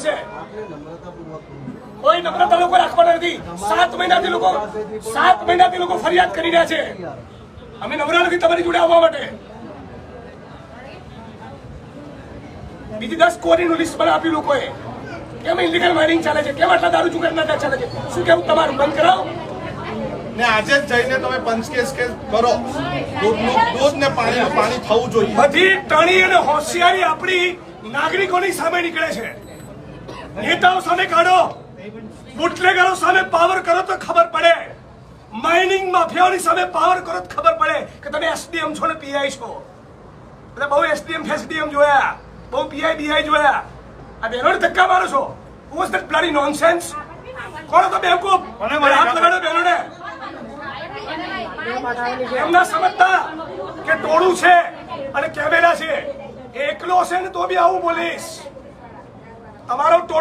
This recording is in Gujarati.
પડશે કોઈ નમ્રતા લોકો રાખવાના નથી. સાત મહિનાથી લોકો સાત મહિનાથી લોકો ફરિયાદ કરી રહ્યા છે. અમે નમ્ર નથી તમારી જોડે આવવા માટે. બીજી દસ કોરીનું લિસ્ટ પણ આપ્યું લોકોએ. કેમ ઇલીગલ માઇનિંગ ચાલે છે? કેમ આટલા દારૂ ચુકાદા ચાલે છે? શું કેવું? તમારું બંધ કરાવો. ને આજે જ જઈને તમે પંચકેસ કેસ કરો. દૂધનું દૂધ ને પાણી પાણી થવું જોઈએ. બધી ટણી અને હોશિયારી આપણી નાગરિકોની સામે નીકળે છે. નેતાઓ સામે કાઢો. બુટલેગરો સામે પાવર કરો તો ખબર પડે. માઇનિંગ માફિયાઓની સામે પાવર કરો તો ખબર પડે કે તમે એસડીએમ છો ને પીઆઈ છો. એટલે બહુ એસડીએમ ફેસડીએમ જોયા. બહુ પીઆઈ બીઆઈ જોયા. આ બહેનોને ધક્કા મારો છો. વોઝ ધેટ બ્લડી નોનસેન્સ કોણ હતો બેવકૂફ? હાથ લગાડો બહેનોને એમના સમજતા કે ટોળું છે અને કેમેરા છે. એકલો હશે ને તો બી આવું બોલીશ. તમારો